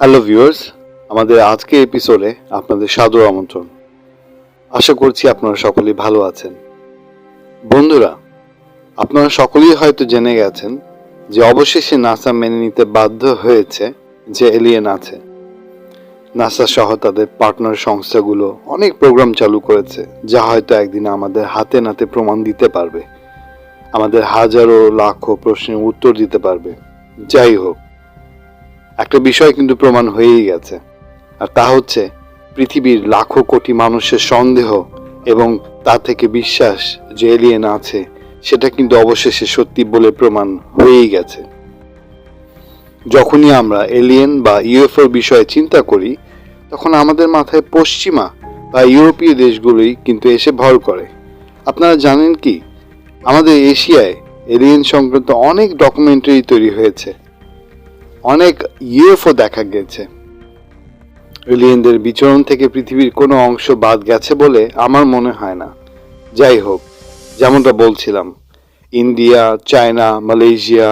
Hello viewers, আমাদের আজকে এপিসোডে আপনাদের সাদর আমন্ত্রণ। আশা করছি আপনারা সকলেই ভালো আছেন। বন্ধুরা, আপনারা সকলেই হয়তো জেনে গেছেন যে অবশেষে নাসা মেনে নিতে বাধ্য হয়েছে যে এলিয়েন আছে। নাসা সহ তাদের পার্টনার সংস্থাগুলো অনেক প্রোগ্রাম চালু করেছে, যা হয়তো একদিন আমাদের হাতে নাতে প্রমাণ দিতে পারবে। আমাদের হাজারো লাখো প্রশ্নের উত্তর দিতে পারবে। যাই হোক একটা বিষয় কিন্তু প্রমাণ হয়েই গেছে। আর তা হচ্ছে, পৃথিবীর লাখো কোটি মানুষের সন্দেহ এবং তা থেকে বিশ্বাস যে এলিয়েন আছে, সেটা কিন্তু অবশেষে সত্যি বলে প্রমাণ হয়েই গেছে। যখনই আমরা এলিয়েন বা ইউএফওর বিষয়ে চিন্তা করি, তখন আমাদের মাথায় পশ্চিমা বা ইউরোপীয় দেশগুলোই কিন্তু এসে ভর করে। আপনারা জানেন কি? আমাদের এশিয়ায় এলিয়েন সংক্রান্ত অনেক ডকুমেন্টারি তৈরি হয়েছে। অনেক ইউএফও দেখা গেছে। এলিয়েনদের বিচরণ থেকে পৃথিবীর কোনো অংশ বাদ গেছে বলে আমার মনে হয় না। যাই হোক, যেমনটা বলছিলাম, India, China, Malaysia,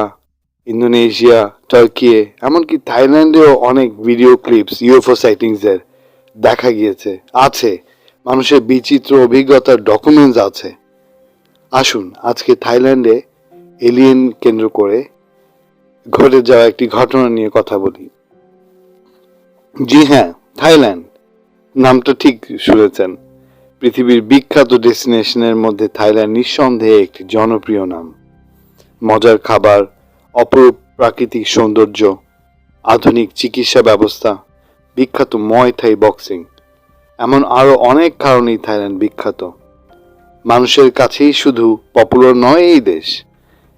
Indonesia, Turkey, এমনকি থাইল্যান্ডেও অনেক ভিডিও ক্লিপস ইউএফও সাইটিংসের দেখা গিয়েছে, আছে। মানুষের বিচিত্র অভিজ্ঞতার ডকুমেন্টস আছে। আসুন, আজকে থাইল্যান্ডে এলিয়েন কেন্দ্র করে ঘটে যাওয়া একটি ঘটনা নিয়ে কথা বলি। জি হ্যাঁ থাইল্যান্ড। নামটা ঠিক শুনেছেন। পৃথিবীর বিখ্যাত ডেস্টিনেশনের মধ্যে থাইল্যান্ড নিঃসন্দেহে একটি জনপ্রিয় নাম। মজার খাবার, অপরূপ প্রাকৃতিক সৌন্দর্য, আধুনিক চিকিৎসা ব্যবস্থা, বিখ্যাত ময় থাই বক্সিং। এমন আরও অনেক কারণেই থাইল্যান্ড বিখ্যাত। মানুষের কাছেই শুধু পপুলার নয় এই দেশ।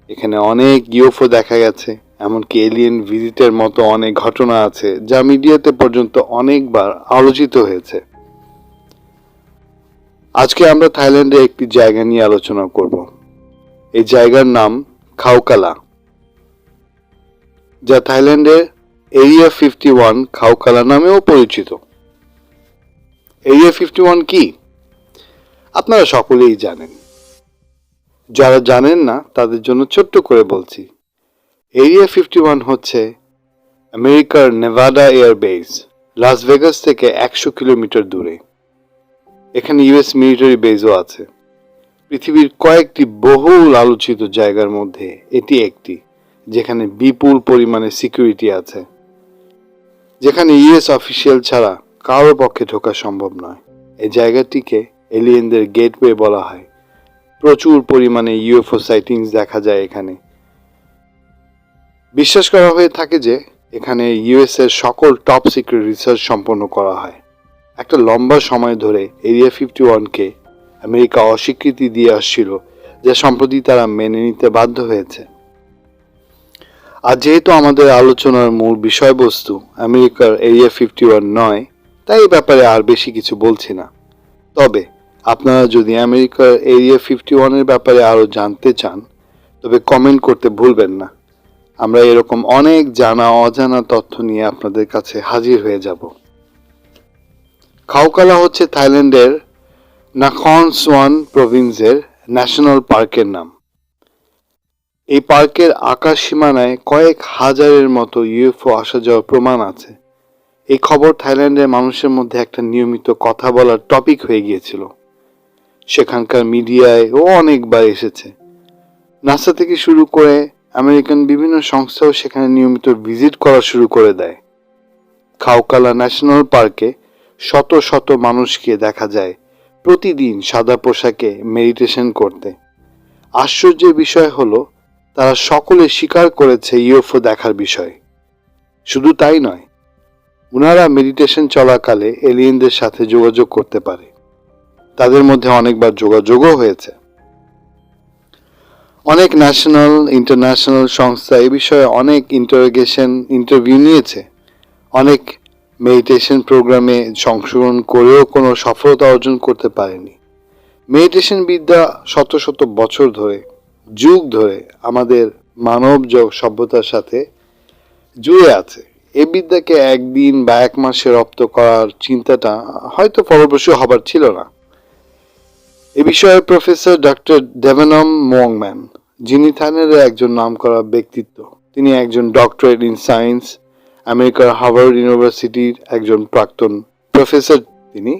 এখানে অনেক ইউএফও দেখা গেছে। এমনকি এলিয়েন ভিজিটের মতো অনেক ঘটনা আছে যা মিডিয়াতে পর্যন্ত অনেকবার আলোচিত হয়েছে। আজকে আমরা থাইল্যান্ডে একটি জায়গা নিয়ে আলোচনা করব। এই জায়গার নাম খাউকালা যা থাইল্যান্ডের এরিয়া ফিফটি ওয়ান খাউকালা নামেও পরিচিত। এরিয়া ফিফটি ওয়ান কি? আপনারা সকলেই জানেন। যারা জানেন না, তাদের জন্য ছোট্ট করে বলছি। এরিয়া ফিফটি ওয়ান হচ্ছে আমেরিকার Nevada air base Las Vegas থেকে একশো কিলোমিটার দূরে। এখানে ইউএস মিলিটারি বেসও আছে। পৃথিবীর কয়েকটি বহুল আলোচিত জায়গার মধ্যে এটি একটি, যেখানে বিপুল পরিমাণে সিকিউরিটি আছে। যেখানে ইউএস অফিসিয়াল ছাড়া কারও পক্ষে ঢোকা সম্ভব নয়। এই জায়গাটিকে এলিয়েনদের গেটওয়ে বলা হয়। প্রচুর পরিমাণে ইউএফও সাইটিংস দেখা যায় এখানে। বিশ্বাস করা হয়ে থাকে যে এখানে ইউএস এর সকল টপ সিক্রেট রিসার্চ সম্পন্ন করা হয়। একটা লম্বা সময় ধরে এরিয়া ফিফটি ওয়ানকে আমেরিকা অস্বীকৃতি দিয়ে আসছিল, যা সম্প্রতি তারা মেনে নিতে বাধ্য হয়েছে। আর যেহেতু আমাদের আলোচনার মূল বিষয়বস্তু আমেরিকার এরিয়া ফিফটি ওয়ান নয়, তাই এই ব্যাপারে আর বেশি কিছু বলছি না। তবে আপনারা যদি আমেরিকার এরিয়া ফিফটি ওয়ানের ব্যাপারে আরও জানতে চান, তবে কমেন্ট করতে ভুলবেন না। আমরা এরকম অনেক জানা, অজানা তথ্য নিয়ে আপনাদের কাছে হাজির হয়ে যাব। খাউকালা হচ্ছে থাইল্যান্ডের নাখন সোয়ান প্রভিন্সের ন্যাশনাল পার্কের নাম। এই পার্কের আকাশ সীমানায় কয়েক হাজারের মতো ইউএফও আসা যাওয়ার প্রমাণ আছে। এই খবর থাইল্যান্ডের মানুষের মধ্যে একটা নিয়মিত কথা বলার টপিক হয়ে গিয়েছিল। সেখানকার মিডিয়ায় ও অনেকবার এসেছে। নাসা থেকে শুরু করে আমেরিকান বিভিন্ন সংস্থাও সেখানে নিয়মিত ভিজিট করা শুরু করে দেয়। খাওকালা ন্যাশনাল পার্কে শত শত মানুষকে দেখা যায় প্রতিদিন সাদা পোশাকে মেডিটেশন করতে। আশ্চর্যের বিষয় হলো, তারা সকলে স্বীকার করেছে ইউএফও দেখার বিষয়। শুধু তাই নয় ওনারা মেডিটেশন চলাকালে এলিয়েনদের সাথে যোগাযোগ করতে পারে। তাদের মধ্যে অনেকবার যোগাযোগও হয়েছে। অনেক ন্যাশনাল ইন্টারন্যাশনাল সংস্থা এই বিষয়ে অনেক ইন্টারোগেশন ইন্টারভিউ নিয়েছে। অনেক মেডিটেশন প্রোগ্রামে সংশোধন করেও কোনো সফলতা অর্জন করতে পারেনি। মেডিটেশন বিদ্যা শত শত বছর ধরে, যুগ ধরে আমাদের মানব সভ্যতার সাথে জুড়ে আছে। এ বিদ্যাকে একদিন বা এক মাসে রপ্ত করার চিন্তাটা হয়তো ফলপ্রসূ হবার ছিল না। এ বিষয়ে প্রফেসর ডক্টর ডেভেনম মোংম্যান যিনি থাইল্যান্ডের একজন নামকরা ব্যক্তিত্ব, তিনি একজন ডক্টরেট ইন সায়েন্স আমেরিকার হার্ভার্ড ইউনিভার্সিটির একজন প্রাক্তন প্রফেসর তিনি।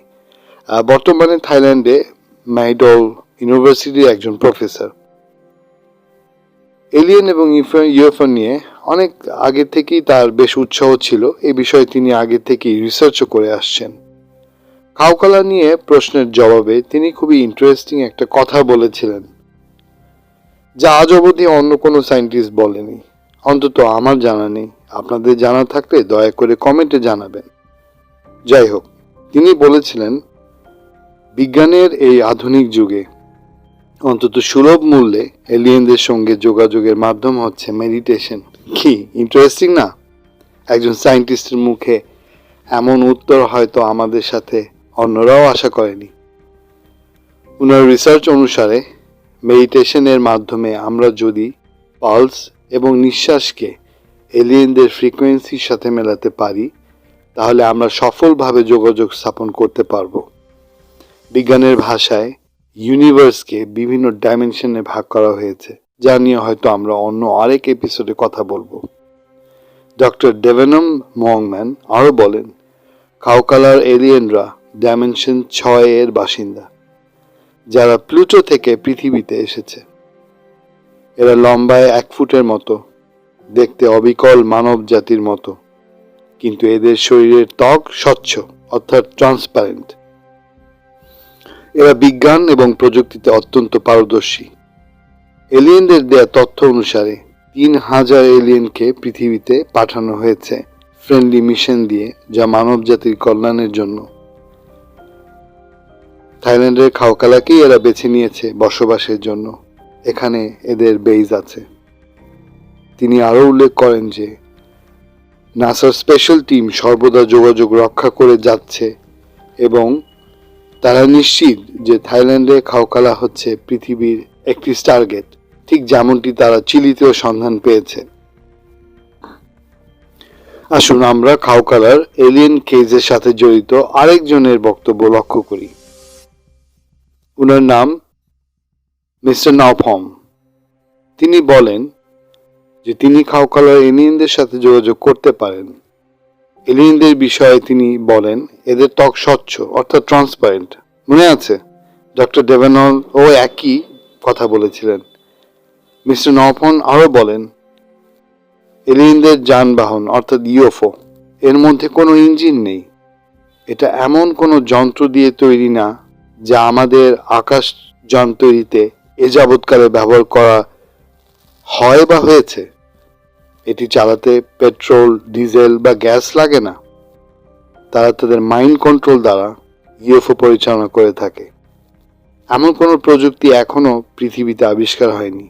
বর্তমানে থাইল্যান্ডে মাইডল ইউনিভার্সিটির একজন প্রফেসর এলিয়েন এবং ইউএফও নিয়ে অনেক আগে থেকেই তার বেশ উৎসাহ ছিল, এ বিষয়ে তিনি আগে থেকেই রিসার্চও করে আসছেন। কাউকালা নিয়ে প্রশ্নের জবাবে তিনি খুবই ইন্টারেস্টিং একটা কথা বলেছিলেন। যা আজ অবধি অন্য কোনো সায়েন্টিস্ট বলেনি। অন্তত আমার জানা নেই। আপনাদের জানা থাকলে দয়া করে কমেন্টে জানাবেন। যাই হোক, তিনি বলেছিলেন, বিজ্ঞানের এই আধুনিক যুগে অন্তত সুলভ মূল্যে এলিয়েনদের সঙ্গে যোগাযোগের মাধ্যম হচ্ছে মেডিটেশন। কি ইন্টারেস্টিং না? একজন সায়েন্টিস্টের মুখে এমন উত্তর হয়তো আমাদের সাথে অন্যরাও আশা করেনি। ওনার রিসার্চ অনুসারে মেডিটেশনের মাধ্যমে আমরা যদি পালস এবং নিঃশ্বাসকে এলিয়েনদের ফ্রিকোয়েন্সির সাথে মেলাতে পারি, তাহলে আমরা সফলভাবে যোগাযোগ স্থাপন করতে পারব। বিজ্ঞানের ভাষায় ইউনিভার্সকে বিভিন্ন ডাইমেনশনে ভাগ করা হয়েছে, যা নিয়ে হয়তো আমরা অন্য আরেক এপিসোডে কথা বলব। ডক্টর ডেভেনম মংম্যান আরও বলেন, কাউকালার এলিয়েনরা ডাইমেনশন ছয় এর বাসিন্দা। যারা প্লুটো থেকে পৃথিবীতে এসেছে। এরা লম্বায় এক ফুটের মতো, দেখতে অবিকল মানব জাতির মতো। কিন্তু এদের শরীরের ত্বক স্বচ্ছ, অর্থাৎ ট্রান্সপারেন্ট এরা বিজ্ঞান এবং প্রযুক্তিতে অত্যন্ত পারদর্শী। এলিয়েনদের দেয়া তথ্য অনুসারে, তিন হাজার এলিয়েনকে পৃথিবীতে পাঠানো হয়েছে ফ্রেন্ডলি মিশন দিয়ে, যা মানব জাতির কল্যাণের জন্য। থাইল্যান্ডের খাওকালাকেই এরা বেছে নিয়েছে বসবাসের জন্য। এখানে এদের বেইজ আছে। তিনি আরও উল্লেখ করেন যে, নাসার স্পেশাল টিম সর্বদা যোগাযোগ রক্ষা করে যাচ্ছে এবং তারা নিশ্চিত যে থাইল্যান্ডে খাওকালা হচ্ছে পৃথিবীর একটি টার্গেট ঠিক যেমনটি তারা চিলিতেও সন্ধান পেয়েছে। আসুন আমরা খাওকালার এলিয়েন কেজের সাথে জড়িত আরেকজনের বক্তব্য লক্ষ্য করি। উনার নাম মিস্টার নাওফম তিনি বলেন যে তিনি খাওকালার এলিয়েনদের সাথে যোগাযোগ করতে পারেন। এলিয়েনদের বিষয়ে তিনি বলেন, এদের ত্বক স্বচ্ছ, অর্থাৎ ট্রান্সপারেন্ট মনে আছে? ডক্টর ডেভেনল ও একই কথা বলেছিলেন। মিস্টার নফন আরও বলেন, এলিয়েনদের যানবাহন, অর্থাৎ ইউএফও, এর মধ্যে কোনো ইঞ্জিন নেই। এটা এমন কোনো যন্ত্র দিয়ে তৈরি না যা আমাদের আকাশ যান তৈরিতে এ যাবৎকালে ব্যবহার করা হয় বা হয়েছে? এটি চালাতে পেট্রোল, ডিজেল বা গ্যাস লাগে না। তারা তাদের মাইন্ড কন্ট্রোল দ্বারা ইউএফও পরিচালনা করে থাকে। এমন কোনো প্রযুক্তি এখনও পৃথিবীতে আবিষ্কার হয়নি।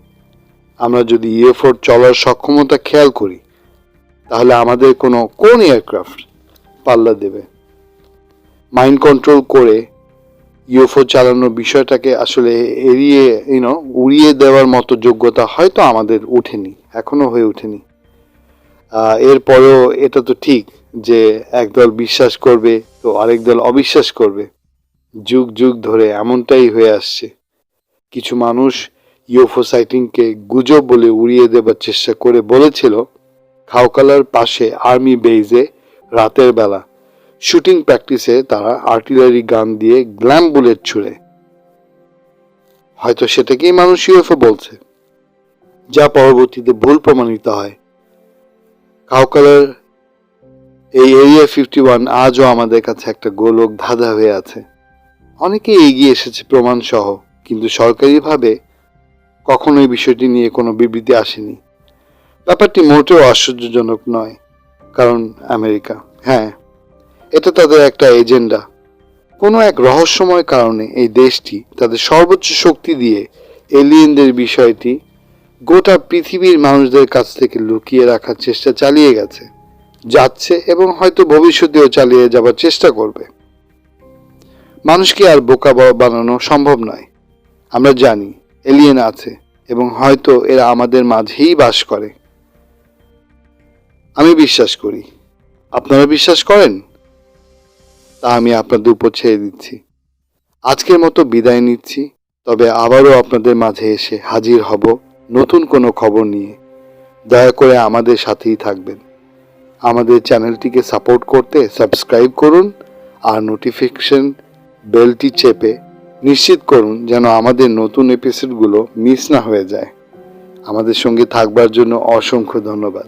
আমরা যদি ইউএফওর চলার সক্ষমতা খেয়াল করি, তাহলে আমাদের কোনো কোন এয়ারক্রাফট পাল্লা দেবে। মাইন্ড কন্ট্রোল করে ইউএফও চালানোর বিষয়টাকে আসলে এড়িয়ে ইউনো উড়িয়ে দেওয়ার মতো যোগ্যতা হয়তো আমাদের ওঠেনি, এখনও হয়ে ওঠেনি। এরপরেও এটা তো ঠিক যে একদল বিশ্বাস করবে তো আরেক দল অবিশ্বাস করবে। যুগ যুগ ধরে এমনটাই হয়ে আসছে। কিছু মানুষ ইউএফও সাইটিংকে গুজব বলে উড়িয়ে দেবার চেষ্টা করে বলেছিল, খাওকালার পাশে আর্মি বেইজে রাতের বেলা শুটিং প্র্যাকটিসে তারা আর্টিলারি গান দিয়ে গ্ল্যাম বুলেট ছুড়ে। হয়তো সেটাকেই মানুষ ইউএফও বলছে, যা পরবর্তীতে ভুল প্রমাণিত হয়। কাউকালার এই এরিয়া ফিফটি ওয়ান আজও আমাদের কাছে একটা গোলক ধাঁধা হয়ে আছে। অনেকেই এগিয়ে এসেছে প্রমাণ সহ কিন্তু সরকারিভাবে কখনো এই বিষয়টি নিয়ে কোনো বিবৃতি আসেনি। ব্যাপারটি মোটেও আশ্চর্যজনক নয়, কারণ আমেরিকা। হ্যাঁ এটা তাদের একটা এজেন্ডা। কোনো এক রহস্যময় কারণে এই দেশটি তাদের সর্বোচ্চ শক্তি দিয়ে এলিয়েনদের বিষয়টি গোটা পৃথিবীর মানুষদের কাছ থেকে লুকিয়ে রাখার চেষ্টা চালিয়ে গেছে, যাচ্ছে এবং হয়তো ভবিষ্যতেও চালিয়ে যাবার চেষ্টা করবে। মানুষকে আর বোকা বানানো সম্ভব নয়। আমরা জানি এলিয়েন আছে এবং হয়তো এরা আমাদের মাঝেই বাস করে। আমি বিশ্বাস করি। আপনারা বিশ্বাস করেন? তা আমি আপনাদের উপর ছেড়ে দিচ্ছি। আজকের মতো বিদায় নিচ্ছি, তবে আবারও আপনাদের মাঝে এসে হাজির হব নতুন কোনো খবর নিয়ে। দয়া করে আমাদের সাথেই থাকবেন। আমাদের চ্যানেলটিকে সাপোর্ট করতে সাবস্ক্রাইব করুন আর নোটিফিকেশন বেলটি চেপে নিশ্চিত করুন যেন আমাদের নতুন এপিসোডগুলো মিস না হয়ে যায়। আমাদের সঙ্গে থাকবার জন্য অসংখ্য ধন্যবাদ।